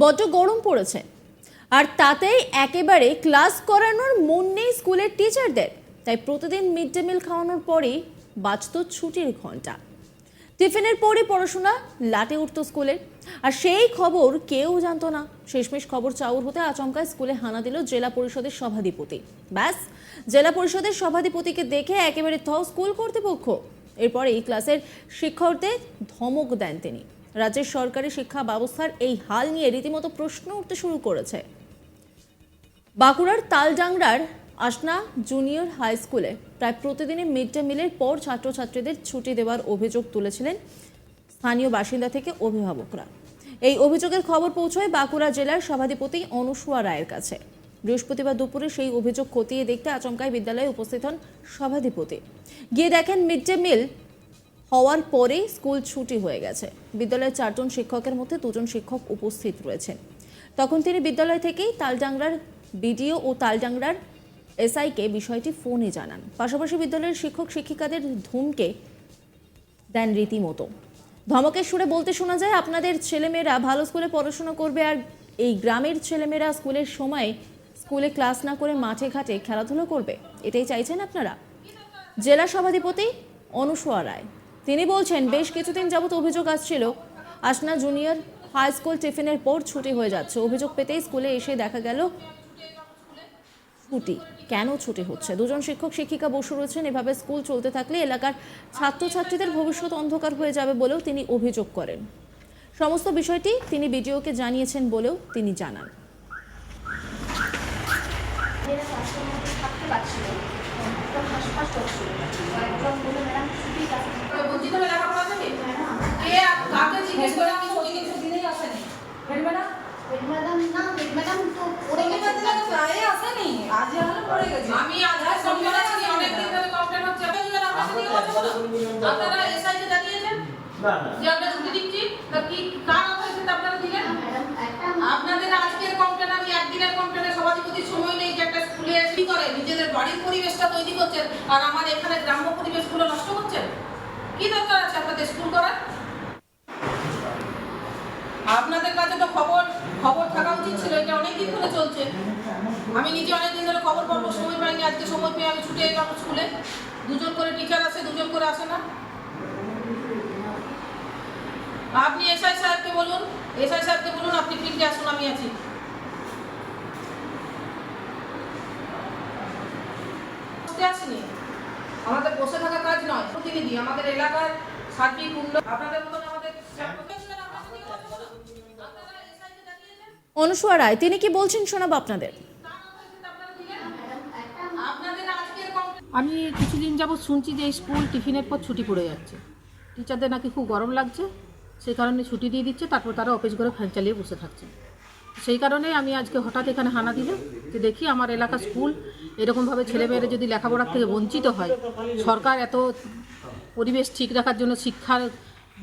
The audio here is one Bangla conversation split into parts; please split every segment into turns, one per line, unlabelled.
বড্ড গরম পড়েছে। আর তাতেই একেবারে ক্লাস করানোর মন নেই স্কুলের টিচারদের। তাই প্রতিদিন মিড ডে মিল খাওয়ানোর পরেই বাজত ছুটির ঘণ্টা টিফিনের পরই পড়াশোনা লাটে উঠত স্কুলে। আর সেই খবর কেউ জানতো না। শেষমেশ খবর চাউর হতে আচমকায় স্কুলে হানা দিল জেলা পরিষদের সভাধিপতি। ব্যাস, জেলা পরিষদের সভাধিপতিকে দেখে একেবারে থ স্কুল কর্তৃপক্ষ। এরপরেই ক্লাসের শিক্ষকদের ধমক দেন তিনি। রাজ্যের সরকারি শিক্ষা ব্যবস্থার এই হাল নিয়ে রীতিমতো প্রশ্ন উঠতে শুরু করেছে। বাঁকুড়ার তালডাংরার আসনা জুনিয়র হাই স্কুলে প্রায় প্রতিদিনই মিড ডে মিলের পর ছাত্রছাত্রীদের ছুটি দেওয়ার অভিযোগ তুলেছিলেন স্থানীয় বাসিন্দা থেকে অভিভাবকরা। এই অভিযোগের খবর পৌঁছয় বাঁকুড়া জেলার সভাধিপতি অনুসুয়া রায়ের কাছে। বৃহস্পতিবার দুপুরে সেই অভিযোগ খতিয়ে দেখতে আচমকায় বিদ্যালয়ে উপস্থিত হন সভাধিপতি। গিয়ে দেখেন মিড ডে মিল হওয়ার পরেই স্কুল ছুটি হয়ে গেছে। বিদ্যালয়ের চারজন শিক্ষকের মধ্যে দুজন শিক্ষক উপস্থিত রয়েছেন। তখন তিনি বিদ্যালয় থেকেই তালডাংরার বিডিও ও তালডাংরার এসআইকে বিষয়টি ফোনে জানান। পাশাপাশি বিদ্যালয়ের শিক্ষক শিক্ষিকাদের ধুমকে দেন রীতিমতো। ধমকের সুরে বলতে শোনা যায়, আপনাদের ছেলেমেয়েরা ভালো স্কুলে পড়াশোনা করবে আর এই গ্রামের ছেলেমেয়েরা স্কুলের সময় স্কুলে ক্লাস না করে মাঠে ঘাটে খেলাধুলো করবে। এটাই চাইছেন আপনারা? জেলা সভাধিপতি অনুসোয়া রায়। তিনি বলছেন, বেশ কিছুদিন যাবত অভিযোগ আসছিল। আসনা জুনিয়র হাই স্কুল টিফিনের পর ছুটি হয়ে যাচ্ছে। অভিযোগ পেতেই স্কুলে এসে দেখা গেল ছুটি। কেন ছুটি হচ্ছে? দুজন শিক্ষক, শিক্ষিকা বসে রয়েছেন। এভাবে স্কুল চলতে থাকলে এলাকার ছাত্রছাত্রীদের ভবিষ্যৎ অন্ধকার হয়ে যাবে বলেও তিনি অভিযোগ করেন। সমস্ত বিষয়টি তিনি বিডিওকে জানিয়েছেন বলেও তিনি জানান।
ছুটি আছে
বঞ্চিত লেখাপড়া যাবে কে কাকে জিজ্ঞেস করে কি ছুটি কিছু দিনেই আসেনি। হেড ম্যাডাম
হেড ম্যাডাম না হেড ম্যাডাম তো পড়ে গেছে।
প্রায় আসেনি। আজ হলো পড়ে গেছে। আমি আধার কমপ্লেন আছে অনেক দিন ধরে কমপ্লেন হচ্ছে। আপনি যদি আপনার কথা আপনারা এসআই কে জানিয়েছেন?
না না।
যে আমরা ছুটি দিচ্ছি। তা কি কার অথরিটিতে আপনারা দিলেন? আপনাদের আজকের কমপ্লেন আমি একদিনের কমপ্লেনে সভাধিপতির সময় নেই যে একটা স্কুলে কি করে। নিজেদের বাড়ির পরিবেশটা তৈরি করছেন। আর আমার এখানে গ্রাম্য পরিবেশগুলো নষ্ট করছেন? কি দরকার আছে আপনাদের স্কুল করার? আপনাদের কাছে তো খবর খবর থাকা উচিত ছিল, এটা অনেকদিন ধরে চলছে। আমি নিজে অনেকদিন ধরে খবর পাবো সময় পাইনি, আজকে সময় পেয়ে আমি ছুটে এলাম স্কুলে দুজন করে টিচার আসে, দুজন করে আসে না। আপনি এসআই সাহেবকে বলুন এসআই সাহেবকে বলুন, আপনি ফিল্ডে আসুন আমি আছি বসতে আসিনি আমাদের বসে থাকা কাজ নয় প্রতিনিধি আমাদের এলাকার সার্বিক উন্নয়ন আপনাদের মতন আমাদের?
অনুসুয়া রায় তিনি কি বলছেন শোনাবো আপনাদের?
আমি কিছুদিন যাবৎ শুনছি যে স্কুল টিফিনের পর ছুটি পড়ে যাচ্ছে। টিচারদের নাকি খুব গরম লাগছে সেই কারণে ছুটি দিয়ে দিচ্ছে তারপর তারা অফিস করে ফ্যান চালিয়ে বসে থাকছে। সেই কারণে আমি আজকে হঠাৎ এখানে হানা দিলাম যে দেখি আমার এলাকা স্কুল এরকমভাবে ছেলেমেয়েরা যদি লেখাপড়ার থেকে বঞ্চিত হয় সরকার এত পরিবেশ ঠিক রাখার জন্য শিক্ষার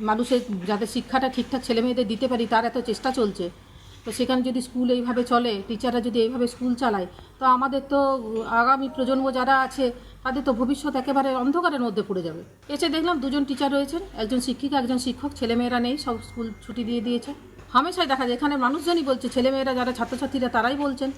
মানুষের, যাতে শিক্ষাটা ঠিকঠাক ছেলেমেয়েদের দিতে পারি, তার এত চেষ্টা চলছে। তো সেখানে যদি স্কুল এইভাবে চলে, টিচাররা যদি এইভাবে স্কুল চালায়, তো আমাদের তো আগামী প্রজন্ম যারা আছে, তাদের তো ভবিষ্যৎ একেবারে অন্ধকারের মধ্যে পড়ে যাবে। এসে দেখলাম দুজন টিচার রয়েছেন, একজন শিক্ষিকা, একজন শিক্ষক ছেলেমেয়েরা নেই, সব স্কুল ছুটি দিয়ে দিয়েছে। হামেশাই দেখা যায় এখানে মানুষজনই বলছে ছেলেমেয়েরা যারা ছাত্রছাত্রীরা তারাই বলছেন।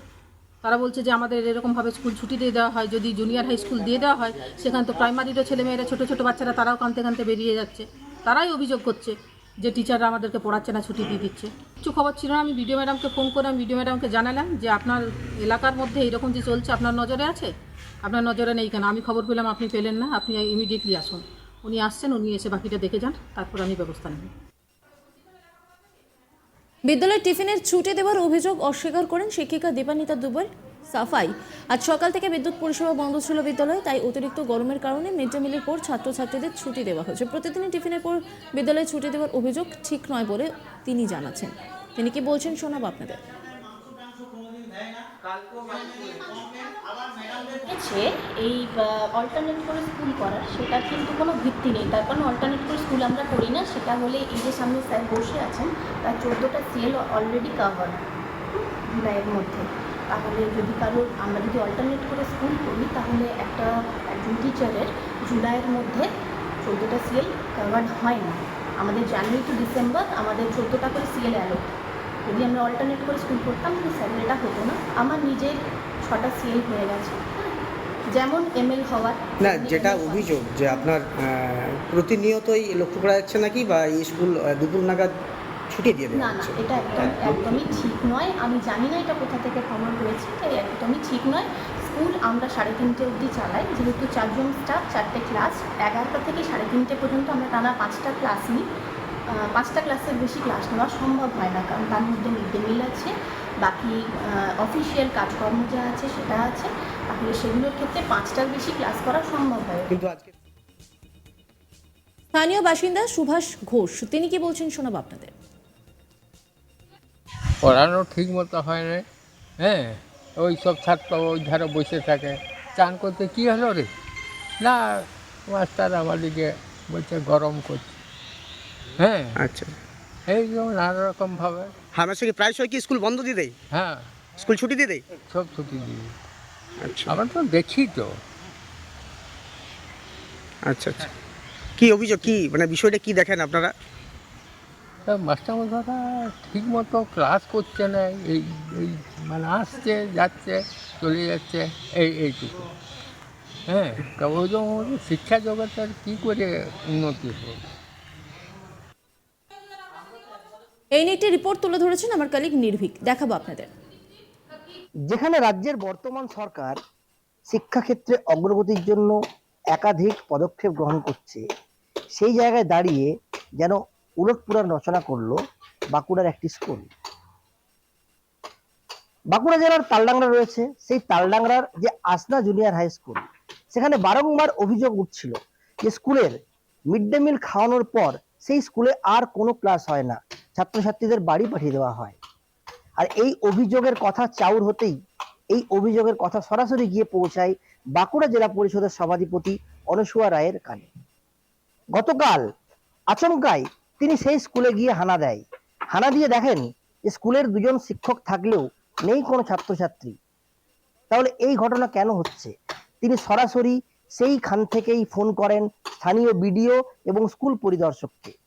তারা বলছে যে আমাদের এরকমভাবে স্কুল ছুটি দিয়ে দেওয়া হয়, যদি জুনিয়র হাই স্কুল দিয়ে দেওয়া হয়, সেখানে তো প্রাইমারিরও ছেলেমেয়েরা ছোটো ছোটো বাচ্চারা তারাও কানতে কানতে বেরিয়ে যাচ্ছে। তারাই অভিযোগ করছে যে টিচাররা আমাদেরকে পড়াচ্ছে না, ছুটি দিয়ে দিচ্ছে। কিছু খবর ছিল না, আমি বিডিও ম্যাডামকে ফোন করে, আমি বিডিও ম্যাডামকে জানালাম যে আপনার এলাকার মধ্যে এইরকম যে চলছে, আপনার নজরে আছে? আপনার নজরে নেই কেন? আমি খবর পেলাম, আপনি পেলেন না, আপনি ইমিডিয়েটলি আসুন। উনি আসছেন, উনি এসে বাকিটা দেখে যান, তারপর আমি ব্যবস্থা নেব।
বিদ্যালয়ের টিফিনের ছুটি দেওয়ার অভিযোগ অস্বীকার করেন শিক্ষিকা দীপানিতা দুবার সাফাই। আজ সকাল থেকে বিদ্যুৎ পরিষেবা বন্ধ ছিল বিদ্যালয়ে, তাই অতিরিক্ত গরমের কারণে মিড ডে মিলের পর ছাত্রছাত্রীদের ছুটি দেওয়া হয়েছে। প্রতিদিনই টিফিনের পর বিদ্যালয়ে ছুটি দেওয়ার অভিযোগ ঠিক নয় বলে তিনি জানাচ্ছেন। তিনি কি বলছেন শোনাব আপনাদের।
এই অল্টারনেট করে স্কুল করার, সেটা কিন্তু কোনো ভিত্তি নেই। তার কারণ অল্টারনেট করে স্কুল আমরা করি না, সেটা হলে এই যে সামনে স্যার বসে আছেন, তার চোদ্দোটা সিএল অলরেডি কাভার জুলাইয়ের মধ্যে। তাহলে যদি কারোর আমরা যদি অল্টারনেট করে স্কুল করি, তাহলে একটা, একজন টিচারের জুলাইয়ের মধ্যে চোদ্দোটা সিএল কাভার্ড হয় না। আমাদের জানুয়ারি টু ডিসেম্বর আমাদের চোদ্দোটা করে সিএল অ্যালোট যদি আমরা অল্টারনেট করে স্কুল করতাম তাহলে স্যালারিটা হতো না। আমার নিজের ছটা সিএল হয়ে গেছে। যেমন এমএল হওয়ার
না যেটা অভিযোগ যে আপনার প্রতিনিয়তই লক্ষ্য করা যাচ্ছে নাকি বা এই স্কুল দুপুর নাগাদ ছুটি দিয়ে
না না এটা একদম একদমই ঠিক নয়। আমি জানি না এটা কোথা থেকে খবর হয়েছে এটা একদমই ঠিক নয়। স্কুল আমরা সাড়ে তিনটে অবধি চালাই যেহেতু চারজন স্টাফ চারটে ক্লাস এগারোটা থেকে সাড়ে তিনটে পর্যন্ত আমরা টানা পাঁচটা ক্লাস নিই। পাঁচটা ক্লাসের বেশি ক্লাস নেওয়া সম্ভব হয় না কারণ তার মধ্যে মিড ডে মিল আছে বাকি অফিসিয়াল কাজকর্ম যা আছে সেটা আছে তাহলে সেগুলোর ক্ষেত্রে পাঁচটার বেশি ক্লাস করা সম্ভব হয়।
কিন্তু আজকে
স্থানীয় বাসিন্দা সুভাষ ঘোষ তিনি কি বলছেন শোনাবো আপনাদের?
পড়ানো ঠিক মতো হয় না হ্যাঁ ওই সব ছাত্র ওই ধারে বসে থাকে। চান করতে কী হলো রে? না মাস্টার আমাদেরকে বলছে গরম করছে হ্যাঁ।
আচ্ছা।
এই যেমন নানা রকমভাবে
হামেশা কি প্রায়শই কি স্কুল বন্ধ দিয়ে দেয়
হ্যাঁ।
স্কুল ছুটি দিয়ে দেয়
সব ছুটি দিয়ে।
আচ্ছা।
আমরা তো দেখি তো।
আচ্ছা আচ্ছা। কি অভিযোগ কি মানে বিষয়টা কি দেখেন আপনারা?
মাস্টারমশাইরা ঠিক মতো ক্লাস করছে না এই এই মানে আসছে যাচ্ছে চলে যাচ্ছে এই এইটুকু। হ্যাঁ তা ওই জন্য শিক্ষা জগতের কী করে উন্নতি হবে?
এই নিয়ে একটি রিপোর্ট তুলে ধরেছেন আমার কালিক নির্ভীক। দেখাবো আপনাদের।
যেখানে রাজ্যের বর্তমান সরকার শিক্ষাক্ষেত্রে অগ্রগতির জন্য একাধিক পদক্ষেপ গ্রহণ করছে, সেই জায়গায় দাঁড়িয়ে যেন উলটপুরাণ রচনা করল বাঁকুড়ার একটি স্কুল। বাঁকুড়া জেলার তালডাংরা রয়েছে, সেই তালডাংরার যে আসনা জুনিয়র হাই স্কুল, সেখানে বারংবার অভিযোগ উঠছিল যে স্কুলের মিড ডে মিল খাওয়ানোর পর সেই স্কুলে আর কোনো ক্লাস হয় না। ছাত্রছাত্রীদের বাড়ি পাঠিয়ে দেওয়া হয়। আর এই অভিযোগের কথা চাউর হতেই, এই অভিযোগের কথা সরাসরি গিয়ে পৌঁছায় বাঁকুড়া জেলা পরিষদের সভাধিপতি অনসুয়া রায়ের কানে। গতকাল আচমকাই তিনি সেই স্কুলে গিয়ে হানা দেয়। হানা দিয়ে দেখেন যে স্কুলের দুজন শিক্ষক থাকলেও নেই কোনো ছাত্রছাত্রী। তাহলে এই ঘটনা কেন হচ্ছে? তিনি সরাসরি সেইখান থেকেই ফোন করেন স্থানীয় বিডিও এবং স্কুল পরিদর্শককে।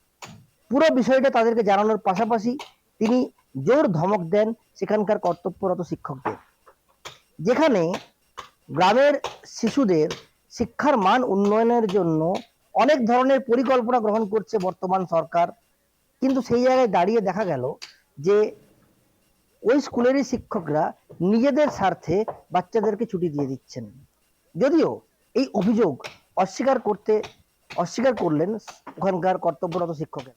পুরো বিষয়টা তাদেরকে জানানোর পাশাপাশি তিনি জোর ধমক দেন সেখানকার কর্তব্যরত শিক্ষকদের। যেখানে গ্রামের শিশুদের শিক্ষার মান উন্নয়নের জন্য অনেক ধরনের পরিকল্পনা গ্রহণ করছে বর্তমান সরকার। কিন্তু সেই জায়গায় দাঁড়িয়ে দেখা গেল যে ওই স্কুলেরই শিক্ষকরা নিজেদের স্বার্থে বাচ্চাদেরকে ছুটি দিয়ে দিচ্ছেন। যদিও এই অভিযোগ অস্বীকার করতে, অস্বীকার করলেন ওখানকার কর্তব্যরত শিক্ষকের।